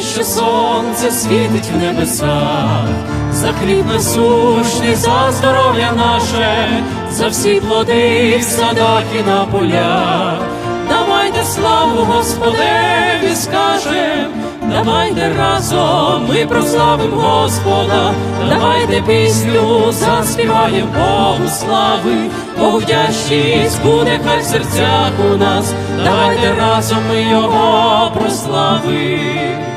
що сонце світить в небесах, за хліб насущний, за здоров'я наше, за всі плоди в садах і на полях. Давайте славу Господеві скажем, давайте разом ми прославим Господа, давайте пісню заспіваєм Богу слави, Богу вдячність буде хай в серцях у нас, давайте разом ми його прославим.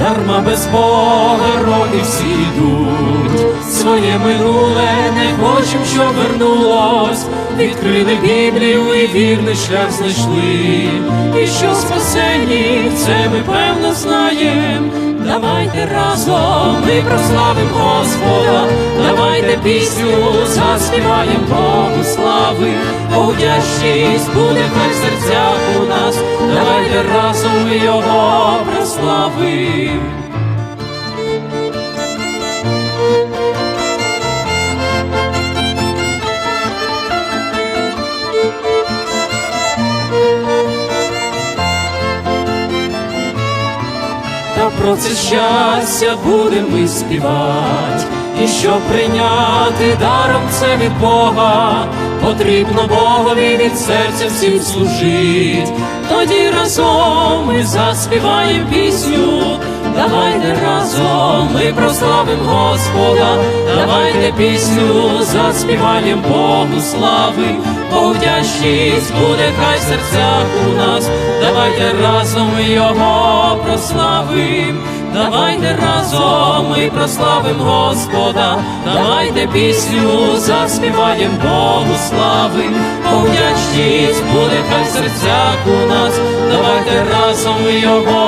Дарма без Бога роки всі йдуть, своє минуле не хочем, щоб вернулось. Відкрили Біблію і вірний шлях знайшли. І що спасені, це ми певно знаєм. Давайте разом ми прославим Господа, давайте пісню заспіваєм Богу слави, Богу буде хай в серцях у нас, давайте разом ми його прославим. Та про це щастя будемо ми співати, і щоб прийняти даром це від Бога, потрібно Богові від серця всім служить. Тоді разом заспіваємо пісню, давайте разом ми прославим Господа, давайте пісню заспіваєм Богу слави, Богу буде хай в серцях у нас, давайте разом ми його прославим, давайте разом ми прославим Господа, давайте пісню заспіваєм Богу слави, Вдячність буде хай в серцях у нас, давайте разом його.